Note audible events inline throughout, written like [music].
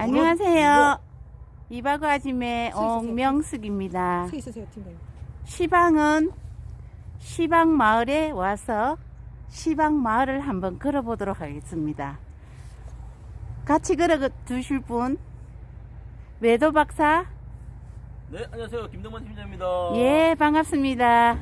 안녕하세요. 이바구 아짐의 옥명숙입니다. 서 있으세요, 팀장님. 시방은 시방 마을에 와서 시방 마을을 한번 걸어보도록 하겠습니다. 같이 걸어 두실 분 외도 박사 네, 안녕하세요. 김동만 팀장입니다. 예 반갑습니다.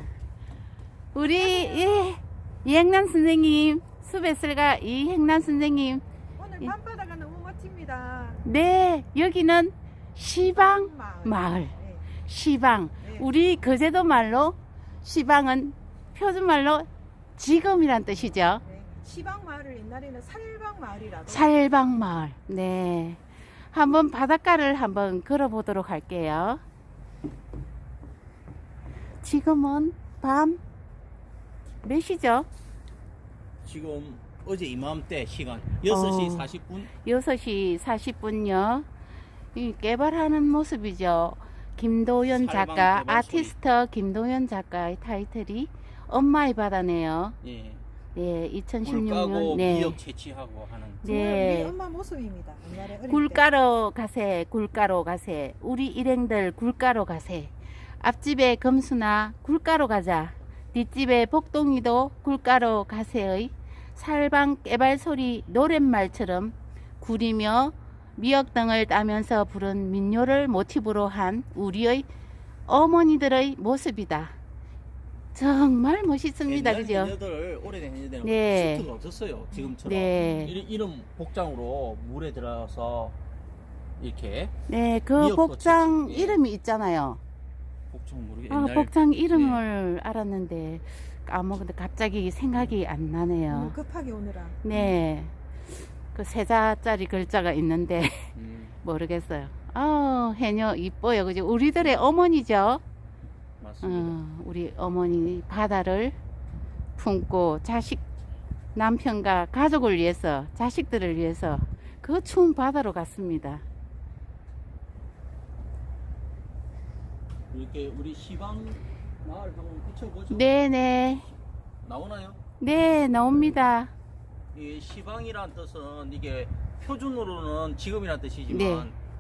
우리 예, 이행란 선생님 수배슬가 이행란 선생님 오늘 예. 밤바다가 너무 멋집니다. 네 여기는 시방 마을. 시방 네. 우리 거제도 말로 시방은 표준말로 지금이란 뜻이죠. 네. 시방 마을을 옛날에는 살방 마을이라고. 살방 마을. 네. 한번 바닷가를 한번 걸어보도록 할게요. 지금은 밤 몇 시죠? 지금 어제 이맘때 시간 6시 어. 40분 6시 40분요. 이 개발하는 모습이죠. 김도연 살방 작가, 개발. 아티스트 김도연 작가의 타이틀이 엄마의 바다네요. 예. 네, 물 2016년. 까고 네. 미역 채취하고 하는 정말 네. 우리 엄마 모습입니다. 옛날에 어릴 굴가로 가세, 굴가로 가세. 우리 일행들 굴가로 가세. 앞집에 금수나 굴가로 가자. 뒷집에 복동이도 굴가로 가세의 살방 깨발 소리 노랫말처럼 구리며 미역 등을 따면서 부른 민요를 모티브로 한 우리의 어머니들의 모습이다. 정말 멋있습니다. 그죠? 해녀들 오래된 해녀들은 네. 수트가 없었어요. 지금처럼 네. 이- 이런 복장으로 물에 들어가서 이렇게 네, 그 복장 채취. 예. 이름이 있잖아요. 복장 모르게 아, 복장 이름을 알았는데 까먹었는데 갑자기 생각이 안때 나네요. 급하게 오느라. 네. 그 세자짜리 글자가 있는데 [laughs] 음, 모르겠어요. 아, 해녀 이뻐요. 그죠? 우리들의 어머니죠. 맞습니다. 어, 우리 어머니 바다를 품고 자식 남편과 가족을 위해서 자식들을 위해서 그 추운 바다로 갔습니다. 이렇게 우리 시방 마을 한번 비춰보죠. 네네. 나오나요? 네, 나옵니다. 이 시방이란 뜻은 이게 표준으로는 지금이란 뜻이지만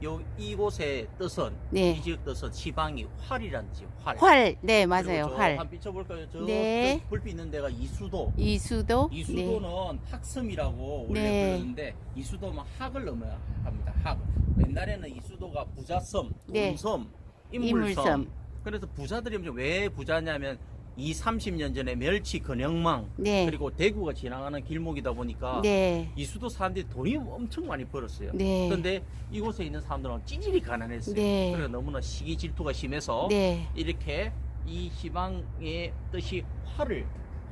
네. 요 이곳의 뜻은 네. 이 지역 뜻은 시방이 활이란 지 활. 활. 네, 그리고 맞아요. 저 활. 한 비춰볼까요? 저 네. 저 불빛 있는 데가 이수도. 이수도. 네. 이수도는 학섬이라고 원래 네. 불렀는데 이수도면 학을 넘어야 합니다. 학. 옛날에는 이수도가 부자섬, 네. 돈섬, 인물섬. 이물섬. 그래서 부자들이 왜 부자냐면 이 30년 전에 멸치 근영망 네. 그리고 대구가 지나가는 길목이다 보니까 네. 이수도 사람들이 돈이 엄청 많이 벌었어요. 네. 그런데 이곳에 있는 사람들은 찌질이 가난했어요. 네. 그래서 너무나 시기 질투가 심해서 네. 이렇게 이 시방의 뜻이 화를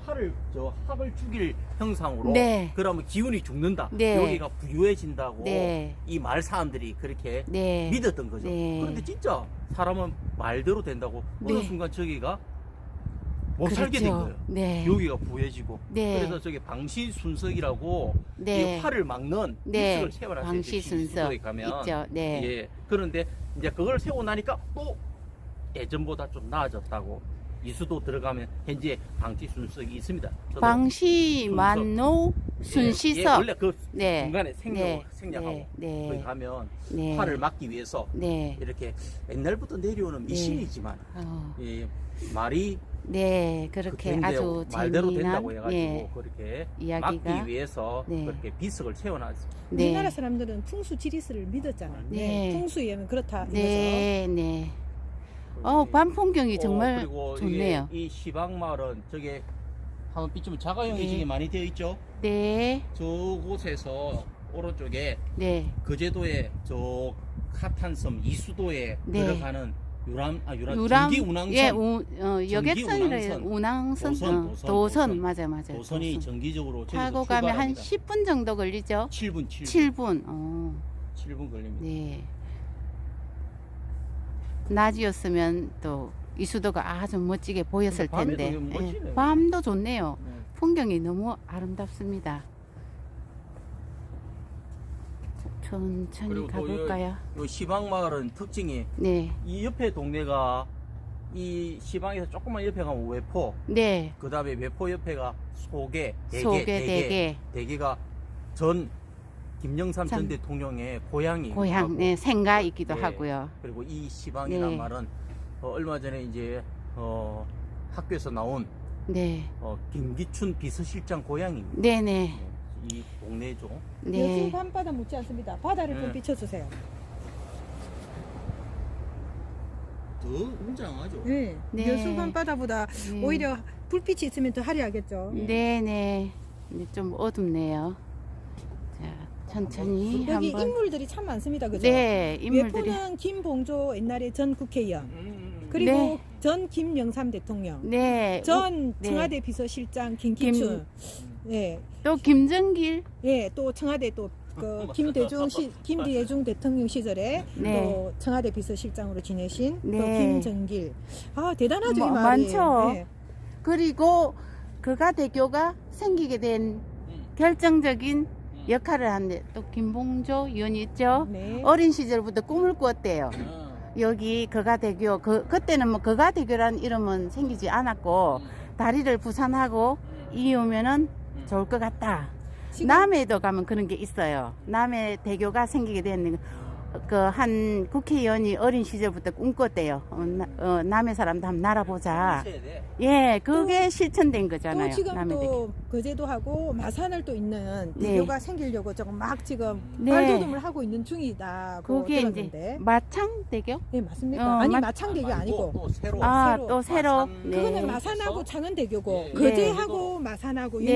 화를 저 학을 죽일 형상으로 네. 그러면 기운이 죽는다. 네. 여기가 부유해진다고 네. 이 마을 사람들이 그렇게 네. 믿었던 거죠. 네. 그런데 진짜 사람은 말대로 된다고 어느 네. 순간 저기가 못 살게 된 거예요. 네. 여기가 부해지고 네. 그래서 저기 방시 순석이라고 네. 이 활을 막는 네. 비석을 세워놨어요. 방시순석 수도에 가면 있죠. 네. 예. 그런데 이제 그걸 세워 나니까 또 예전보다 좀 나아졌다고 이수도 들어가면 현재 방시순석이 있습니다. 저도 방시 만노 예, 예, 순시석. 원래 그 네. 중간에 생략 네. 생략하고 네. 거기 네. 가면 네. 활을 막기 위해서 네. 이렇게 옛날부터 내려오는 네. 미신이지만 어, 예, 말이 네. 그렇게 된대- 아주 말대로 재미난 된다고 해가지고 예. 그렇게 이야기가 막기 위해서 네. 그렇게 비석을 세워놨습니다. 네. 우리나라 사람들은 풍수 지리스를 믿었잖아요. 네. 풍수에 의하면 그렇다. 네, 네. 어, 밤 풍경이 정말 그리고 좋네요. 이게 이 시방마을은 저게 한번 비추면 자가용이 네. 지게 많이 되어 있죠. 네. 저곳에서 오른쪽에 네. 거제도의 저 카탄섬 이수도에 네. 들어가는 유람 아 유람 유람 전기 운항선 예, 우, 어, 여객선이래 운항선. 운항선 도선, 어, 도선, 도선, 도선. 맞아 맞아. 도선이 도선. 정기적으로 타고 가면 한 10분 정도 걸리죠. 7분 7분 7분. 어. 7분 걸립니다. 네. 낮이었으면 또 이수도가 아주 멋지게 보였을 밤에도 텐데. 이거 멋지네요. 예, 밤도 좋네요. 네. 풍경이 너무 아름답습니다. 천천히 그리고 또 가볼까요? 이 시방 마을은 특징이 네. 이 옆에 동네가 이 시방에서 조금만 옆에 가면 외포 네. 그 다음에 외포 옆에가 소계 대게 소개 대게 대게. 대게가 전 김영삼 전 참. 대통령의 고향이 고향, 네, 생가이기도 네. 하고요. 그리고 이 시방이란 네. 말은 어, 얼마 전에 이제 어, 학교에서 나온 네, 어, 김기춘 비서실장 고향입니다. 네 네, 네, 이 동네죠. 여수 네. 밤바다 묻지 않습니다. 바다를 네. 좀 비춰주세요. 더 웅장하죠. 네. 네. 여수 밤바다보다 네. 오히려 불빛이 있으면 더 화려하겠죠. 네네. 근데 좀 어둡네요. 자, 천천히 여기 한번. 인물들이 참 많습니다. 그죠? 네, 인물들이. 외포는 김봉조 옛날에 전 국회의원 음, 그리고 네. 전 김영삼 대통령 네. 전 네. 청와대 비서실장 김기춘 네. 또 김정길. 예, 또 청와대 또 그 [laughs] 김대중 시, 김대중 대통령 시절에 네. 또 청와대 비서실장으로 지내신 또 네. 김정길 아 대단하죠 뭐, 이 말이 많죠. 네. 그리고 그가 대교가 생기게 된 음, 결정적인 음. 역할을 한데 또 김봉조 의원이 있죠. 네. 어린 시절부터 꿈을 꾸었대요. 아, 여기 거가대교 그 그때는 뭐 거가대교라는 이름은 생기지 않았고 음, 다리를 부산하고 음, 이으면은 음. 좋을 것 같다. 지금 남해도 가면 그런 게 있어요. 남해 대교가 생기게 됐는 그 한 국회의원이 어린 시절부터 꿈꿨대요. 어, 나- 어, 남해 사람도 한번 날아보자. 세대. 예, 그게 실천된 거잖아요. 또 지금 대교. 또 거제도 하고 마산을 또 있는 네. 대교가 생기려고 조금 막 지금 네. 발돋움을 하고 있는 중이다. 그게 이제 들었는데. 마창 대교? 네 맞습니까? 어, 아니 마- 마창대교 아, 아니고 또, 또 새로. 아, 새로. 또 새로. 마산. 네. 그거는 마산하고 창원대교고 네. 거제하고 마산하고 네,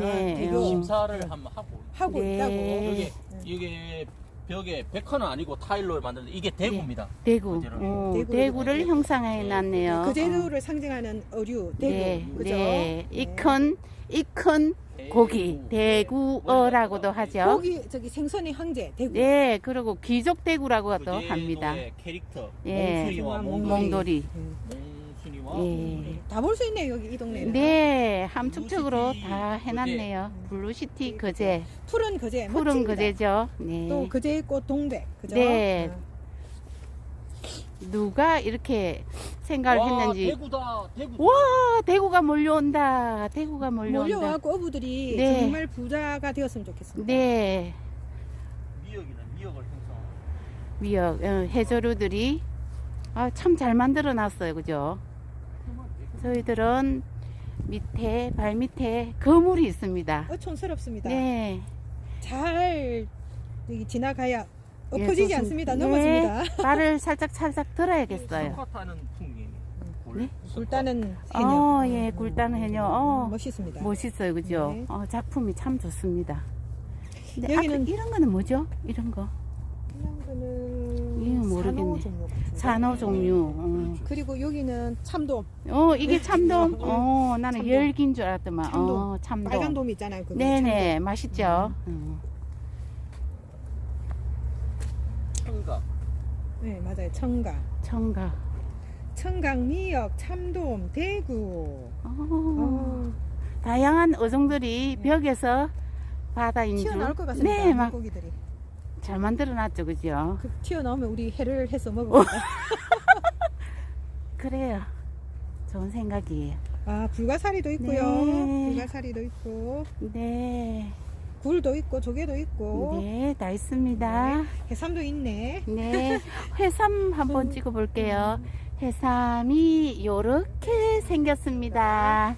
연결되는 네. 대교 어. 심사를 한번 하고. 하고 네. 있다고. 이게 이게 벽에 백화는 아니고 타일로 만드는 이게 대구입니다. 대구. 거제로. 어, 대구를 대구를 네. 형상해 놨네요. 거제도를 상징하는 어류 대구 네, 그죠? 네. 네. 이 큰, 이큰 고기, 대구어라고도 하죠. 고기 저기 생선의 황제 대구. 네, 그리고 귀족 대구라고도 합니다. 캐릭터 예. 몽순이와 몽돌이. 몽돌이. 음. 예. 몽돌이. 다볼 수 있네요 여기 이 동네는. 네, 함축적으로 블루시티 다 해놨네요. 블루시티 거제, 푸른 거제. 푸른 멋집니다. 거제죠. 네. 또 거제의 꽃 동백. 그죠? 네. 어. 누가 이렇게 생각을 와, 했는지. 대구다. 대구. 와, 대구가 몰려온다. 대구가 몰려온다. 몰려와고 어부들이 네. 정말 부자가 되었으면 좋겠습니다. 네, 미역이는 미역을 형성. 미역, 어, 해조류들이 아, 참 잘 만들어 놨어요. 그죠? 저희들은 밑에, 발 밑에 거물이 있습니다. 어촌스럽습니다. 네. 잘 여기 지나가야 예, 엎어지지 좋습- 않습니다. 네. 넘어집니다. 발을 살짝 살짝 들어야겠어요. 풍경이. 네? 굴다는 해녀. 어, 예, 굴다는 해녀. 어, 멋있습니다. 멋있어요, 그죠? 네. 어, 작품이 참 좋습니다. 여기는- 이런 거는 뭐죠? 이런 거 이런 거는. 산호 종류 같은데. 산호 종류. 어, 그리고 여기는 참돔, 어, 이게 참돔. 어, 나는 참돔. 열기인 줄 알았더만. 참돔. 어, 참돔. 빨간 돔 있잖아요. 그거 네네, 맛있죠. 어. 청각. 참돔. 네 맞아요. 청각, 청각. 청각, 미역, 참돔, 대구. 어, 어, 다양한 어종들이 네. 벽에서 바다인 줄. 튀어나올 것 같습니다. 네, 막 물고기들이. 잘 만들어 놨죠, 그죠? 그 튀어나오면 우리 회를 해서 먹어볼까? [laughs] 그래요. 좋은 생각이에요. 아 불가사리도 있고요. 네. 불가사리도 있고 네. 굴도 있고 조개도 있고 네, 다 있습니다. 해삼도 있네. 네, [laughs] 회삼 한번 찍어 볼게요. 해삼이 요렇게 생겼습니다.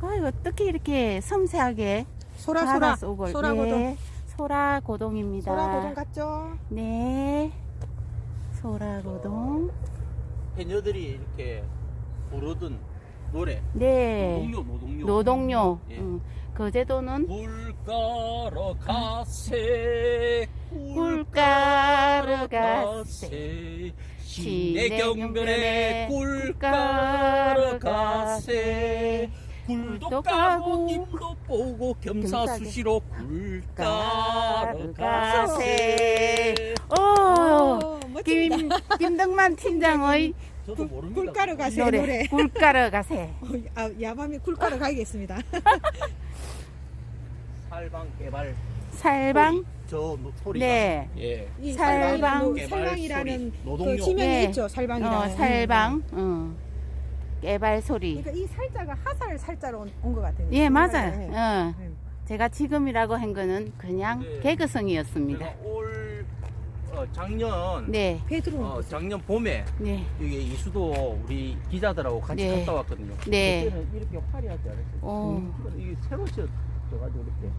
아, 어떻게 이렇게 섬세하게 소라 소라 속을 소라 고동 네, 소라 고동입니다. 소라 고동 같죠? 네, 소라 고동. 해녀들이 이렇게 부르던 노래. 네, 노동요, 노동요. 노동요. 예. 음, 거제도는 굴 깔어 가세 굴 깔어 가세. 시내 경변에 굴 깔어 가세 굴도 까고 님도 보고 겸사수시로 굴 깔어 가세 오. 김, 김덕만 팀장의 저도 모릅니다 굴가루 가세 노래, 노래. [laughs] 굴가러 가세. 어, 아, 야밤에 굴가루 가야겠습니다. [laughs] 살방 개발 살방, 저 소리가 네, 예 이 살방. 살방 개발 살방이라는 그 노동요. 지명이 네. 있죠. 살방이라는. 어, 살방, 어, 깨발 소리. 그러니까 이 살자가 하살 살자로 온 것 같아요. 예, 맞아요. 네. 어, 네. 제가 지금이라고 한 거는 그냥 네. 개그성이었습니다. 제가 올 어, 작년 네, 어. 작년 봄에 네, 여기 이수도 우리 기자들하고 같이 네. 갔다 왔거든요. 네. 그때는 이렇게 화려하지 않았어요. 오. 음, 이게 새로 지어져가지고 이렇게.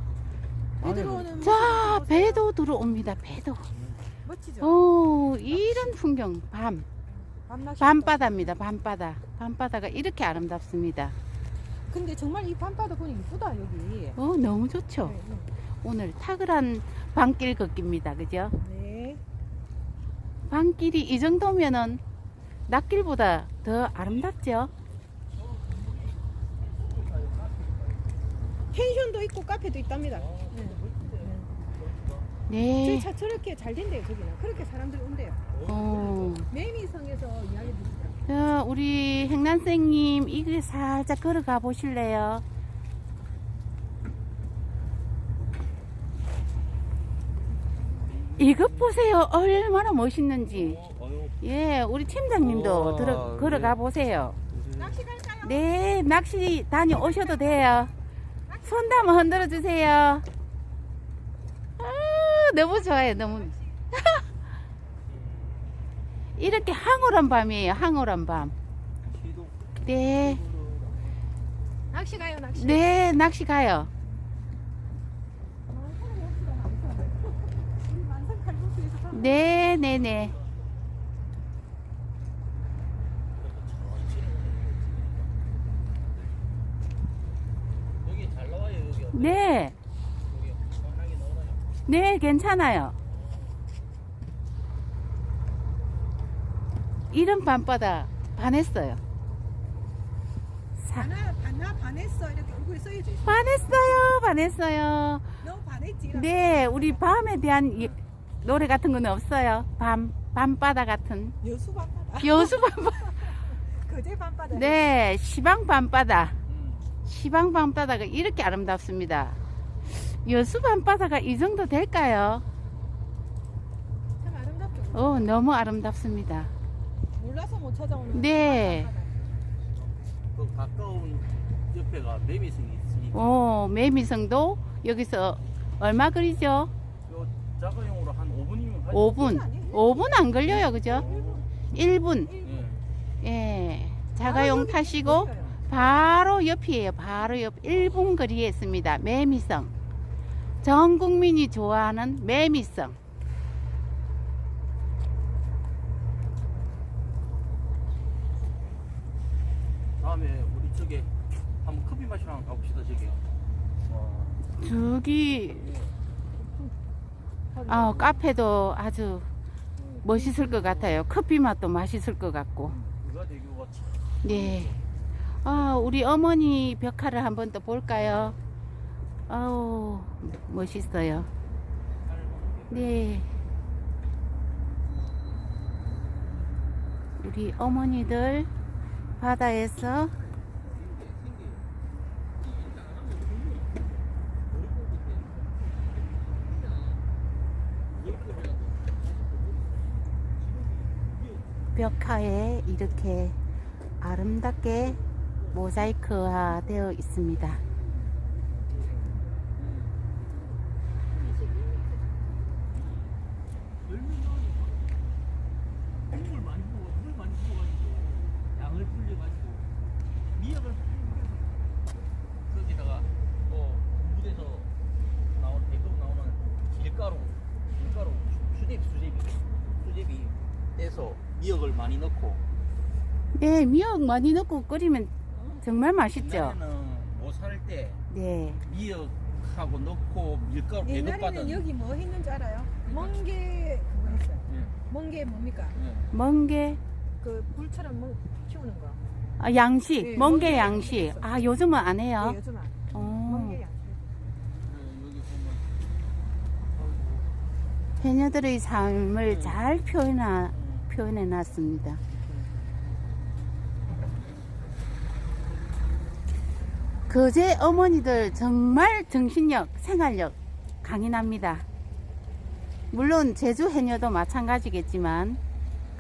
배 들어오는 자, 배도 들어옵니다. 배도. 멋지죠. 오, 이런 풍경, 밤. 밤바다입니다. 밤바다. 밤바다가 이렇게 아름답습니다. 근데 정말 이 밤바다 보니 이쁘다 여기. 어, 너무 좋죠. 네, 오늘 탁월한 밤길 걷기입니다. 그죠? 네. 밤길이 이 정도면은 낮길보다 더 아름답죠? 펜션도 있고 카페도 있답니다. 네. 네. 저희 차 저렇게 잘 된대요 저기는. 그렇게 사람들이 온대요. 어. 매미성에서 이야기 듣죠. 자, 우리 행난생님, 이길 살짝 걸어가 보실래요? 이것 보세요. 얼마나 멋있는지. 어, 예, 우리 팀장님도 우와, 들어, 걸어가 네. 보세요. 낚시 갈까요? 네, 낚시 다녀오셔도 돼요. 손도 한번 흔들어 주세요. 아, 너무 좋아요, 너무. [laughs] 이렇게 황홀한 밤이에요, 황홀한 밤. 네, 낚시 가요 낚시. 네, 낚시 가요. 네, 네, 네. 네, 여기 시원하게 나오나요? 네, 괜찮아요. 이런 밤바다 반했어요. 사, 반하 반하 반했어 이렇게 얼굴에 써야죠. 반했어요, 반했어요. 너 반했지. 네, 우리 밤에 대한 이- 노래 같은 건 없어요. 밤, 밤바다 같은. 여수 밤바다. 여수 [laughs] 밤바다. 거제 밤바다. 네, 시방 밤바다. 음. 시방 밤바다가 이렇게 아름답습니다. 여수 밤바다가 이 정도 될까요? 참 아름답죠. 어, 너무 아름답습니다. 몰라서 못 찾아오는. 네. 그 가까운 옆에가 매미성이 있으니까 오, 매미성도 여기서 얼마 거리죠? 요 자가용으로 한 5분이면 가죠. 5분. 5분 안 걸려요, 그죠? 1분. 예. 예. 자가용 타시고. 바로 옆이에요. 바로 옆 1분 거리에 있습니다. 매미성. 전 국민이 좋아하는 매미성. 다음에 우리 저기 한번 커피 마시러 한번 가봅시다 저기. 와. 저기 아, 카페도 아주 멋있을 것 같아요. 커피 맛도 맛있을 것 같고. 네. 아, 우리 어머니 벽화를 한번 또 볼까요? 아우, 멋있어요. 네. 우리 어머니들 바다에서 벽화에 이렇게 아름답게 모자이크화 되어 있습니다. 물을 많이 부어 물 많이 부어가지고 양을 불려가지고 미역을 거기다가 또 군부대에서 나온 대금 나오는 길가루 길가루 수- 수제비 수제비 수제비 떼서 미역을 많이 넣고 네, 미역 많이 넣고 끓이면 정말 맛있죠? 옛날에는 뭐살때 네. 미역하고 넣고 밀가루 옛날에는 배급받은 여기 뭐 했는지 알아요? 멍게 그거 했어요. 예, 멍게 뭡니까? 예. 멍게, 그 불처럼 멍 키우는 거. 아, 양식, 네, 멍게 멍게 양식. 양식. 아, 요즘은 안 해요. 네, 요즘 안. 어. 멍게 양식. 예, 여기 보면 해녀들의 삶을 네. 잘 표현하, 음. 표현해 놨습니다. 거제 어머니들 정말 정신력, 생활력 강인합니다. 물론 제주 해녀도 마찬가지겠지만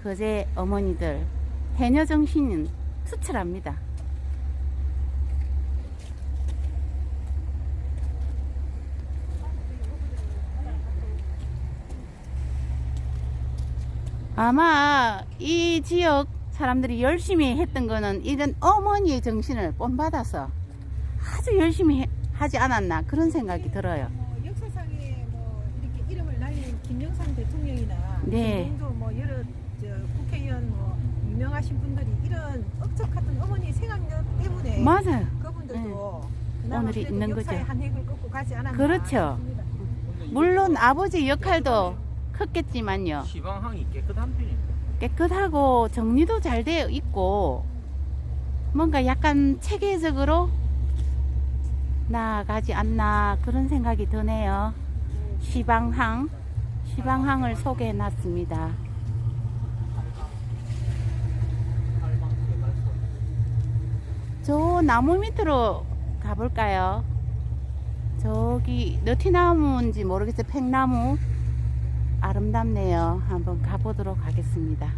거제 어머니들 해녀 정신은 투철합니다. 아마 이 지역 사람들이 열심히 했던 거는 이런 어머니의 정신을 본받아서 아주 열심히 해- 하지 않았나 그런 생각이 들어요. 뭐 역사상에 뭐 이렇게 이름을 날린 김영삼 대통령이나 네. 뭐 여러 저 국회의원 뭐 유명하신 분들이 이런 억척 같은 어머니 생각력 때문에 맞아요. 그분들도 그나마 오늘이 있는 거죠. 한 획을 꺾고 가지 않았나 그렇죠. 싶습니다. 물론 아버지 역할도 컸겠지만요. 시방항이 깨끗한 편입니다. 깨끗하고 정리도 잘 되어 있고 뭔가 약간 체계적으로 나아가지 않나 그런 생각이 드네요. 시방항, 시방항을 소개해 놨습니다. 저 나무 밑으로 가볼까요? 저기 너티나무인지 모르겠어요. 팽나무 아름답네요. 한번 가보도록 하겠습니다.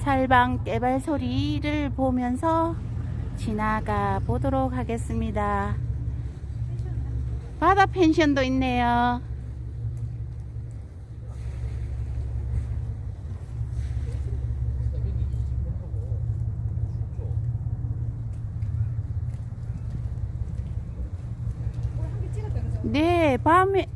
살방 깨발 소리를 보면서 지나가 보도록 하겠습니다. 바다 펜션도 있네요. 새벽이 지금하고 춥죠. 오늘 한개 찍었다 그죠? 네, 밤에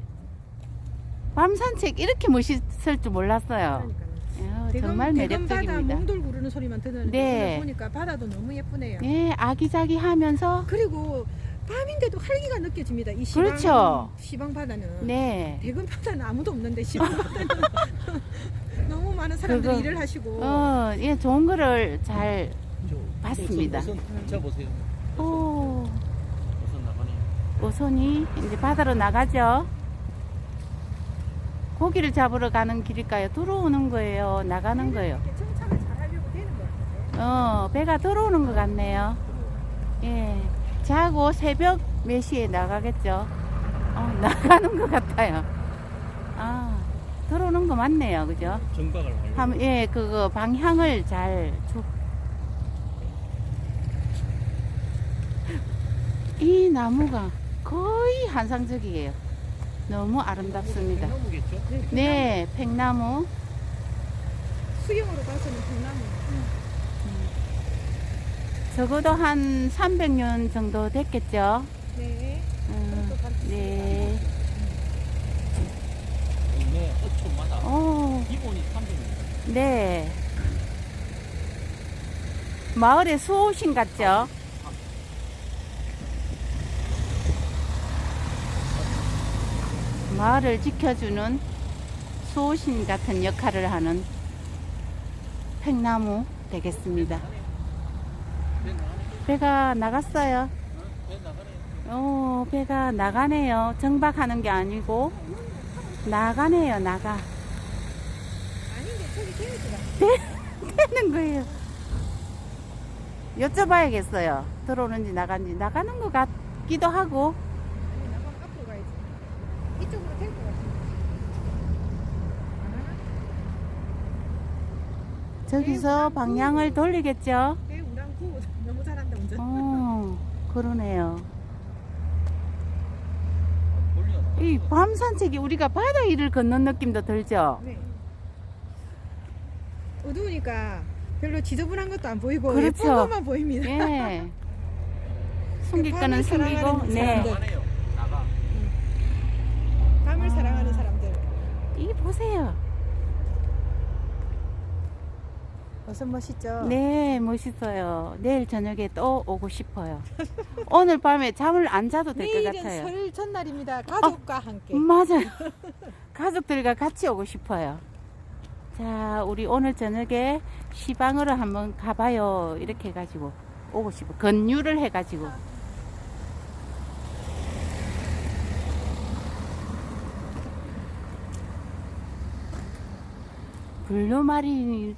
밤 산책 이렇게 멋있을 줄 몰랐어요. 그러니까요. 어, 대금- 정말 대금 바다 매력적입니다. 몽돌 구르는 소리만 듣는데 네. 보니까 바다도 너무 예쁘네요. 네, 아기자기하면서 그리고 밤인데도 활기가 느껴집니다. 이 시방, 그렇죠. 시방 바다는 네, 대금 바다는 아무도 없는데 시방 바다는 [laughs] 너무 많은 사람들이 그거- 일을 하시고 어, 예, 좋은 거를 잘 저, 봤습니다. 우선, 우선 저 보세요. 오. 오선이 이제 바다로 나가죠. 고기를 잡으러 가는 길일까요? 들어오는 거예요? 나가는 거예요? 어, 배가 들어오는 것 같네요. 예. 자고 새벽 몇 시에 나가겠죠? 어, [laughs] 나가는 것 같아요. 아, 들어오는 거 맞네요. 그죠? 정박을. 한, 예, 그거 방향을 잘 주. [laughs] 이 나무가 거의 한상적이에요. 너무 아름답습니다. 나무겠죠? 네, 팽나무. 수영으로 봐서는 동남아. 적어도 한 300년 정도 됐겠죠? 네. 음, 네. 동네 어촌마다 오, 기본이 300명. 네. 마을의 수호신 같죠? 마을을 지켜주는 수호신 같은 역할을 하는 팽나무 되겠습니다. 배가 나갔어요. 어? 오, 배가 나가네요. 정박하는 게 아니고 나가네요, 나가. 아닌데 저기 재밌더라. 되는 거예요. 여쭤봐야겠어요. 들어오는지 나가는지 나가는 것 같기도 하고 아니 나가 앞으로 가야지. 이쪽으로 될 것 같아. 저기서 방향을 돌리겠죠. 내 우랑 구 너무 잘한다 운전. 어, 그러네요. 이 밤 산책이 우리가 바다 위를 걷는 느낌도 들죠. 네. 어두우니까 별로 지저분한 것도 안 보이고 그렇죠. 예쁜 것만 보입니다. 예. 숨길 그 거는 밤을 숨기고, 네. 사람들. 나가. 밤을 아. 사랑하는 사람들. 이 보세요. 어서 멋있죠? 네, 멋있어요. 내일 저녁에 또 오고 싶어요. [laughs] 오늘 밤에 잠을 안 자도 될 것 내일은 같아요. 설 전날입니다. 가족과 함께. 맞아요. [laughs] 가족들과 같이 오고 싶어요. 자, 우리 오늘 저녁에 시방으로 한번 가봐요. 이렇게 해가지고 오고 싶어. 건유를 해가지고. 블루마린,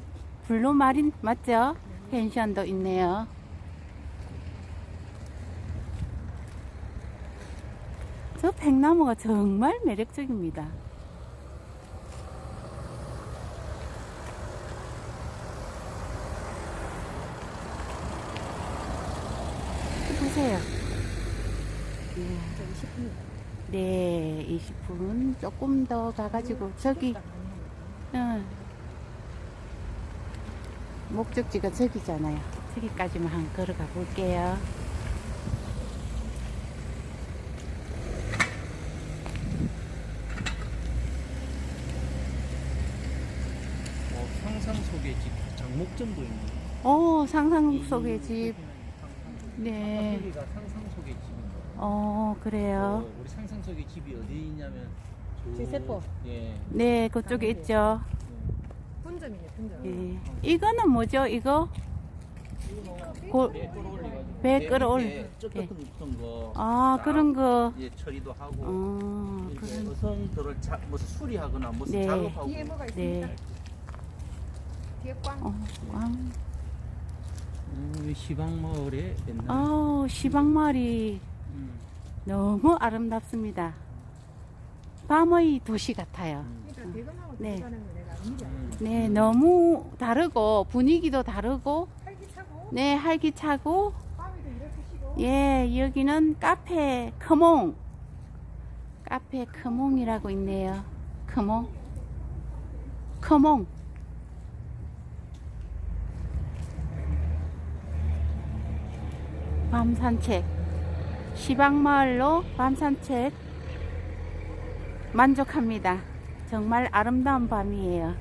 블루마린 맞죠? 펜션도 있네요. 저 백나무가 정말 매력적입니다. 보세요. 예. 저 20분. 네, 20분 조금 더 가가지고 저기 응. 목적지가 저기잖아요. 저기까지만 한 걸어가 볼게요. 어, 상상 속의 집 장목점도 있네. 오, 상상 이- 속의 이 집. 상상- 네. 여기가 상상 속의 집인가. 어, 그래요. 어, 우리 상상 속의 집이 어디 있냐면 저- 지세포. 예. 네, 그쪽에 있죠. 분점이네, 분점. 예. 이거는 뭐죠, 이거? 고, 배 끌어올리가지고 배배 끌어올- 밑에 쩍 예. 거. 아, 딱 그런 거. 예, 처리도 하고 어, 이제 그런 어선들을 자, 무슨 수리하거나 무슨 네. 작업하고 뒤에 뭐가 있습니까? 네. 뒤에 꽝. 어, 아, 음, 시방마을에 옛날 어, 시방마을이 음, 너무 아름답습니다. 밤의 도시 같아요. 음, 그러니까 대금하고 네. 들어가는 거. 네, 너무 다르고 분위기도 다르고 활기차고 네, 활기차고. 예, 여기는 카페 크몽. 카페 크몽이라고 있네요. 크몽. 크몽. 밤 산책. 시방마을로 밤 산책. 만족합니다. 정말 아름다운 밤이에요.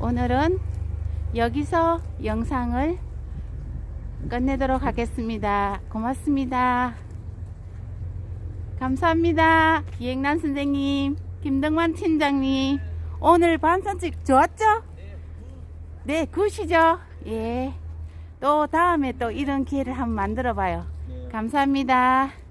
오늘은 여기서 영상을 끝내도록 하겠습니다. 고맙습니다. 감사합니다. 기획란 선생님, 김등만 팀장님. 오늘 반산책 좋았죠? 네, 굿이죠? 예. 또 다음에 또 이런 기회를 한번 만들어 봐요. 네. 감사합니다.